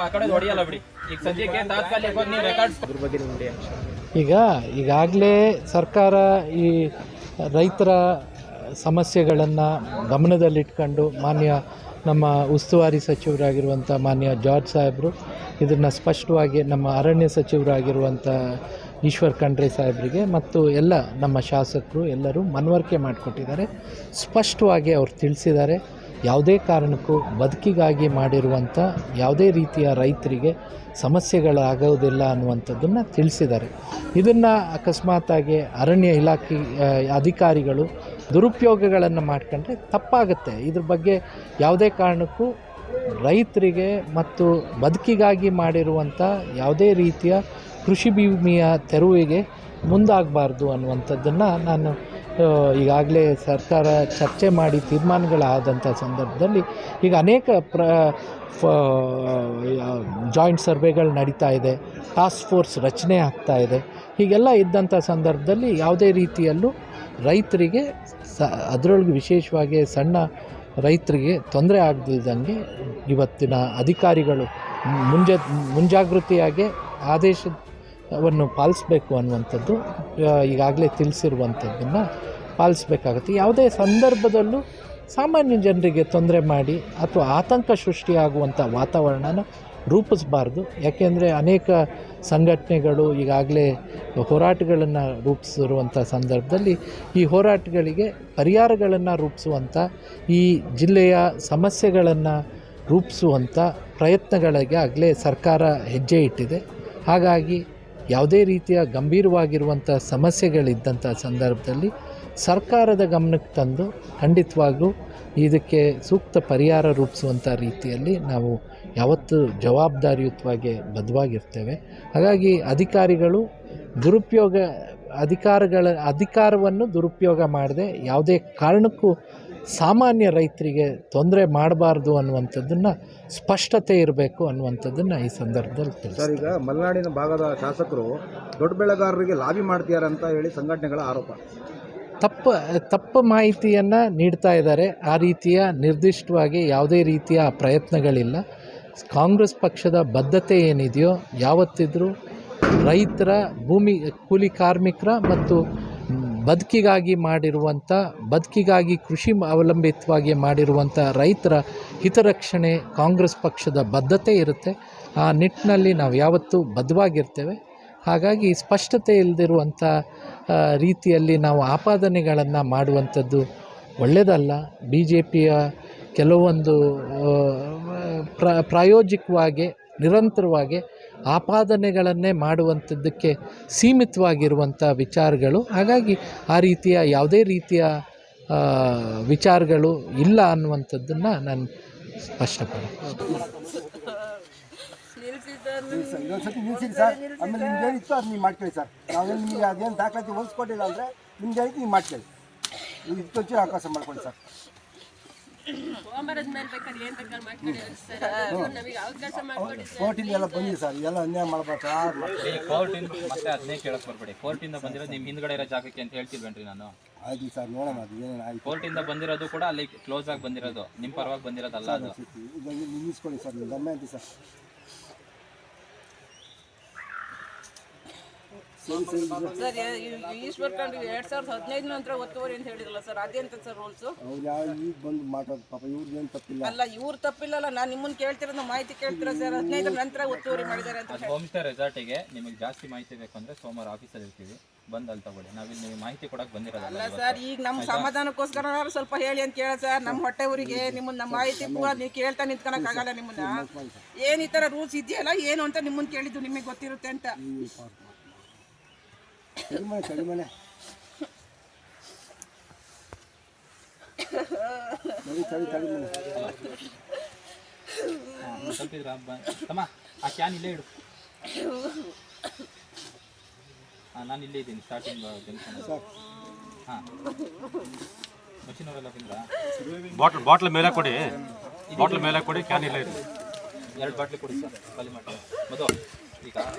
ಆಯ್ತು ಆ ಕಡೆ ಹೊಡಿಯಲ್ಲ ಬಿಡಿ. ಈಗ ಸದ್ಯಕ್ಕೆ ತಾತ್ಕಾಲಿಕವಾಗಿ ನೀವು ರೆಕಾರ್ಡ್ಸ್ ಅದ್ರ ಬಗ್ಗೆ ನೋಡಿ ಈಗ ಈಗಾಗಲೇ ಸರ್ಕಾರ ಈ ರೈತರ ಸಮಸ್ಯೆಗಳನ್ನು ಗಮನದಲ್ಲಿಟ್ಕೊಂಡು ಮಾನ್ಯ ನಮ್ಮ ಉಸ್ತುವಾರಿ ಸಚಿವರಾಗಿರುವಂಥ ಮಾನ್ಯ ಜಾರ್ಜ್ ಸಾಹೇಬರು ಇದನ್ನು ಸ್ಪಷ್ಟವಾಗಿ ನಮ್ಮ ಅರಣ್ಯ ಸಚಿವರಾಗಿರುವಂಥ ಈಶ್ವರ್ ಖಂಡ್ರೆ ಸಾಹೇಬರಿಗೆ ಮತ್ತು ಎಲ್ಲ ನಮ್ಮ ಶಾಸಕರು ಎಲ್ಲರೂ ಮನವರಿಕೆ ಮಾಡಿಕೊಟ್ಟಿದ್ದಾರೆ. ಸ್ಪಷ್ಟವಾಗಿ ಅವ್ರು ತಿಳಿಸಿದ್ದಾರೆ. ಯಾವುದೇ ಕಾರಣಕ್ಕೂ ಬದುಕಿಗಾಗಿ ಮಾಡಿರುವಂಥ ಯಾವುದೇ ರೀತಿಯ ರೈತರಿಗೆ ಸಮಸ್ಯೆಗಳಾಗೋದಿಲ್ಲ ಅನ್ನುವಂಥದ್ದನ್ನು ತಿಳಿಸಿದ್ದಾರೆ. ಇದನ್ನು ಅಕಸ್ಮಾತಾಗಿ ಅರಣ್ಯ ಇಲಾಖೆ ಅಧಿಕಾರಿಗಳು ದುರುಪಯೋಗಗಳನ್ನು ಮಾಡ್ಕೊಂಡ್ರೆ ತಪ್ಪಾಗುತ್ತೆ. ಇದ್ರ ಬಗ್ಗೆ ಯಾವುದೇ ಕಾರಣಕ್ಕೂ ರೈತರಿಗೆ ಮತ್ತು ಬದುಕಿಗಾಗಿ ಮಾಡಿರುವಂಥ ಯಾವುದೇ ರೀತಿಯ ಕೃಷಿ ಭೂಮಿಯ ತೆರವಿಗೆ ಮುಂದಾಗಬಾರ್ದು ಅನ್ನುವಂಥದ್ದನ್ನು ನಾನು ಈಗಾಗಲೇ ಸರ್ಕಾರ ಚರ್ಚೆ ಮಾಡಿ ತೀರ್ಮಾನಗಳಾದಂಥ ಸಂದರ್ಭದಲ್ಲಿ ಈಗ ಅನೇಕ ಪ್ರ ಜಾಯಿಂಟ್ ಸರ್ವೆಗಳು ನಡೀತಾ ಇದೆ, ಟಾಸ್ಕ್ ಫೋರ್ಸ್ ರಚನೆ ಆಗ್ತಾ ಇದೆ. ಹೀಗೆಲ್ಲ ಇದ್ದಂಥ ಸಂದರ್ಭದಲ್ಲಿ ಯಾವುದೇ ರೀತಿಯಲ್ಲೂ ರೈತರಿಗೆ ಸ, ಅದರೊಳಗೆ ವಿಶೇಷವಾಗಿ ಸಣ್ಣ ರೈತರಿಗೆ ತೊಂದರೆ ಆಗದಿಲ್ದಂಗೆ ಇವತ್ತಿನ ಅಧಿಕಾರಿಗಳು ಮುಂಜ ಮುಂಜಾಗೃತಿಯಾಗಿ ಆದೇಶವನ್ನು ಪಾಲಿಸಬೇಕು ಅನ್ನುವಂಥದ್ದು ಈಗಾಗಲೇ ತಿಳಿಸಿರುವಂಥದ್ದನ್ನು ಪಾಲಿಸಬೇಕಾಗುತ್ತೆ. ಯಾವುದೇ ಸಂದರ್ಭದಲ್ಲೂ ಸಾಮಾನ್ಯ ಜನರಿಗೆ ತೊಂದರೆ ಮಾಡಿ ಅಥವಾ ಆತಂಕ ಸೃಷ್ಟಿಯಾಗುವಂಥ ವಾತಾವರಣನ ರೂಪಿಸಬಾರ್ದು. ಯಾಕೆಂದರೆ ಅನೇಕ ಸಂಘಟನೆಗಳು ಈಗಾಗಲೇ ಹೋರಾಟಗಳನ್ನು ರೂಪಿಸಿರುವಂಥ ಸಂದರ್ಭದಲ್ಲಿ ಈ ಹೋರಾಟಗಳಿಗೆ ಪರಿಹಾರಗಳನ್ನು ರೂಪಿಸುವಂಥ, ಈ ಜಿಲ್ಲೆಯ ಸಮಸ್ಯೆಗಳನ್ನು ರೂಪಿಸುವಂಥ ಪ್ರಯತ್ನಗಳಿಗೆ ಆಗಲೇ ಸರ್ಕಾರ ಹೆಜ್ಜೆ ಇಟ್ಟಿದೆ. ಹಾಗಾಗಿ ಯಾವುದೇ ರೀತಿಯ ಗಂಭೀರವಾಗಿರುವಂಥ ಸಮಸ್ಯೆಗಳಿದ್ದಂಥ ಸಂದರ್ಭದಲ್ಲಿ ಸರ್ಕಾರದ ಗಮನಕ್ಕೆ ತಂದು ಖಂಡಿತವಾಗೂ ಇದಕ್ಕೆ ಸೂಕ್ತ ಪರಿಹಾರ ರೂಪಿಸುವಂಥ ರೀತಿಯಲ್ಲಿ ನಾವು ಯಾವತ್ತೂ ಜವಾಬ್ದಾರಿಯುತವಾಗಿ ಬದ್ಧವಾಗಿರ್ತೇವೆ. ಹಾಗಾಗಿ ಅಧಿಕಾರಿಗಳು ದುರುಪಯೋಗ, ಅಧಿಕಾರಗಳ, ಅಧಿಕಾರವನ್ನು ದುರುಪಯೋಗ ಮಾಡದೆ ಯಾವುದೇ ಕಾರಣಕ್ಕೂ ಸಾಮಾನ್ಯ ರೈತರಿಗೆ ತೊಂದರೆ ಮಾಡಬಾರ್ದು ಅನ್ನುವಂಥದ್ದನ್ನು ಸ್ಪಷ್ಟತೆ ಇರಬೇಕು ಅನ್ನುವಂಥದ್ದನ್ನು ಈ ಸಂದರ್ಭದಲ್ಲಿ ಸರ್ ಈಗ ಮಲೆನಾಡಿನ ಭಾಗದ ಶಾಸಕರು ದೊಡ್ಡ ಬೆಳೆಗಾರರಿಗೆ ಲಾಬಿ ಮಾಡ್ತಿದ್ದಾರೆ ಅಂತ ಹೇಳಿ ಸಂಘಟನೆಗಳ ಆರೋಪ. ತಪ್ಪು ತಪ್ಪು ಮಾಹಿತಿಯನ್ನು ನೀಡ್ತಾ ಇದ್ದಾರೆ. ಆ ರೀತಿಯ ನಿರ್ದಿಷ್ಟವಾಗಿ ಯಾವುದೇ ರೀತಿಯ ಪ್ರಯತ್ನಗಳಿಲ್ಲ. ಕಾಂಗ್ರೆಸ್ ಪಕ್ಷದ ಬದ್ಧತೆ ಏನಿದೆಯೋ ಯಾವತ್ತಿದ್ರೂ ರೈತರ ಭೂಮಿ ಕೂಲಿ ಕಾರ್ಮಿಕರ ಮತ್ತು ಬದುಕಿಗಾಗಿ ಮಾಡಿರುವಂಥ, ಬದುಕಿಗಾಗಿ ಕೃಷಿ ಅವಲಂಬಿತವಾಗಿ ಮಾಡಿರುವಂಥ ರೈತರ ಹಿತರಕ್ಷಣೆ ಕಾಂಗ್ರೆಸ್ ಪಕ್ಷದ ಬದ್ಧತೆ ಇರುತ್ತೆ. ಆ ನಿಟ್ಟಿನಲ್ಲಿ ನಾವು ಯಾವತ್ತೂ ಬದ್ಧವಾಗಿರ್ತೇವೆ. ಹಾಗಾಗಿ ಸ್ಪಷ್ಟತೆ ಇಲ್ಲದಿರುವಂಥ ರೀತಿಯಲ್ಲಿ ನಾವು ಆಪಾದನೆಗಳನ್ನು ಮಾಡುವಂಥದ್ದು ಒಳ್ಳೆಯದಲ್ಲ. ಬಿ ಜೆ ಪಿಯ ಕೆಲವೊಂದು ಪ್ರ, ಪ್ರಾಯೋಜಿಕವಾಗಿ, ನಿರಂತರವಾಗಿ ಆಪಾದನೆಗಳನ್ನೇ ಮಾಡುವಂಥದ್ದಕ್ಕೆ ಸೀಮಿತವಾಗಿರುವಂಥ ವಿಚಾರಗಳು. ಹಾಗಾಗಿ ಆ ರೀತಿಯ ಯಾವುದೇ ರೀತಿಯ ವಿಚಾರಗಳು ಇಲ್ಲ ಅನ್ನುವಂಥದ್ದನ್ನು ನಾನು ಸ್ಪಷ್ಟಪಡ್ತೀನಿ ಇನ್ನೊಂದ್ಸತಿ ನಿಲ್ಸಿರಿ ಸರ್ ಆಮೇಲೆ ನಿಮ್ಗೆ ಏನಿತ್ತು ಅದು ನೀವು ಮಾಡ್ಕೊಳ್ಳಿ ಸರ್ ನಾವೇನು ನಿಮಗೆ ಅದೇನು ದಾಖಲಾತಿ ಹೊಲಿಸ್ಕೊಟ್ಟಿಲ್ಲ ಅಂದರೆ ನಿಮ್ಗೆ ಏನೈತಿ ನೀವು ಮಾಡ್ಕೊಳ್ಳಿ ನೀವು ಇತ್ತೊಂಚು ಅವಕಾಶ ಮಾಡ್ಕೊಳ್ಳಿ ಸರ್ ಸೋಮವಾರದ ಮೇಲೆ ಬೇಕಾದ್ರೆ ಏನ್ ಬೇಕಾದ್ರೆ ಮಾಡ್ಕೊಳ್ಳಿ ಸರ್. ಅದು ನಮಗೆ ಅವಕಾಶ ಮಾಡ್ಕೊಡಿ ಸರ್. ಕೋರ್ಟಿಂದ ಎಲ್ಲ ಬಂದಿದೆ ಸರ್. ಎಲ್ಲ ಅನ್ಯಾಯ ಮಾಡ್ಬಾರ್ದು ಸರ್. ಕೋರ್ಟಿಂದ ಮತ್ತೆ ಅದನ್ನೇ ಕೇಳಕ್ ಬರ್ಬೇಡಿ. ಕೋರ್ಟಿಂದ ಬಂದಿರೋದು ನಿಮ್ ಹಿಂದ್ಗಡೆ ಇರೋ ಜಾಗಕ್ಕೆ ಅಂತ ಹೇಳ್ತಿಲ್ವೇನ್ರಿ ನಾನು? ಆಯ್ತು ಸರ್ ನೋಡೋಣ ಅದು ಏನೇನು ಆಯ್ತು. ಕೋರ್ಟಿಂದ ಬಂದಿರೋದು ಕೂಡ ಅಲ್ಲಿ ಕ್ಲೋಸ್ ಆಗಿ ಬಂದಿರೋದು. ನಿಮ್ ಪರವಾಗಿ ಬಂದಿರೋದಲ್ಲ ಅದು. ನಿಲ್ಲಿಸ್ಕೊಳ್ಳಿ ಸರ್ ಸರ್. ಸರಿ ಈಶ್ವರ್ ಖಂಡ್ರೆ ಎರಡ್ ಸಾವಿರದ ಹದಿನೈದು ನಂತರ ಒತ್ತುವರಿ ಅಂತ ಹೇಳಿದ್ರಲ್ಲ ಸರ್ ಅದೇಂತ ಸರ್ ರೂಲ್ಸ್ ಅವ್ರು ಯಾವ ಈಗ ಬಂದು ಮಾತಾಡೋದು ಪಾಪ ಇವ್ರಿಗೆ ಏನು ತಪ್ಪಿಲ್ಲ. ಅಲ್ಲ ಇವ್ರು ತಪ್ಪಿಲ್ಲಲ್ಲ ನಾನು ನಿಮ್ಮನ್ನ ಕೇಳ್ತಿರೋದು ಮಾಹಿತಿ ಕೇಳ್ತೀರಾ ಸರ್? ಹದಿನೈದರ ನಂತರ ಒತ್ತುವರಿ ಮಾಡಿದ್ದಾರೆ ಅಂತ ಹೋಮ್ ಸ್ಟೇ ರೆಸಾರ್ಟಿಗೆ ನಿಮಗೆ ಜಾಸ್ತಿ ಮಾಹಿತಿ ಬೇಕು ಅಂದ್ರೆ ಸೋಮವಾರ ಆಫೀಸಲ್ಲಿ ಇರ್ತೀವಿ. ಬಂದು ಅಲ್ಲಿ ತಗೊಳ್ಳಿ. ನಾವಿಲ್ಲಿ ನೀವು ಮಾಹಿತಿ ಕೊಡಕ್ ಬಂದಿರೋದಲ್ಲ ಅಲ್ಲ ಸರ್ ಈಗ ನಮ್ಮ ಸಮಾಧಾನಕ್ಕೋಸ್ಕರ ಸ್ವಲ್ಪ ಹೇಳಿ ಅಂತ ಕೇಳ ಸರ್. ನಮ್ಮ ಹೊಟ್ಟೆ ಊರಿಗೆ ನಿಮ್ಮನ್ನ ನಮ್ಮ ಮಾಹಿತಿ ಕೂಡ ನೀವು ಕೇಳ್ತಾ ನಿಂತ್ಕೊಳಕ್ ಆಗಲ್ಲ ನಿಮ್ಮನ್ನ. ಏನ್ ಈ ತರ ರೂಲ್ಸ್ ಇದೆಯಲ್ಲ ಏನು ಅಂತ ನಿಮ್ಮನ್ನ ಕೇಳಿದ್ದು ನಿಮಗೆ ಗೊತ್ತಿರುತ್ತೆ ಅಂತ. ಕಡಿಮೆ ಕಡಿಮೆ ಸರಿ ತಡಿ ತಡಿ ತಮ್ಮ ಆ ಕ್ಯಾನ್ ಇಲ್ಲೇ ಇಡು. ಹಾಂ ನಾನು ಇಲ್ಲೇ ಇದ್ದೀನಿ ಸ್ಟಾರ್ಟಿಂಗ್ ಜಂಕ್ಷನ್ ಹಾಂ. ಮಷಿನ್ ಅವರೆಲ್ಲ ಬಂದ್ರಾ ಬಾಟ್ಲ್ ಬಾಟ್ಲ್ ಮೇಲೆ ಕೊಡಿ. ಬಾಟ್ಲ್ ಮೇಲೆ ಕೊಡಿ ಕ್ಯಾನ್ ಇಲ್ಲೇ ಇರಲಿ ಎರಡು ಬಾಟ್ಲಿ ಕೊಡಿ ಸರ್ ಖಾಲಿ ಮಾಡಿ ಮದು ಈಗ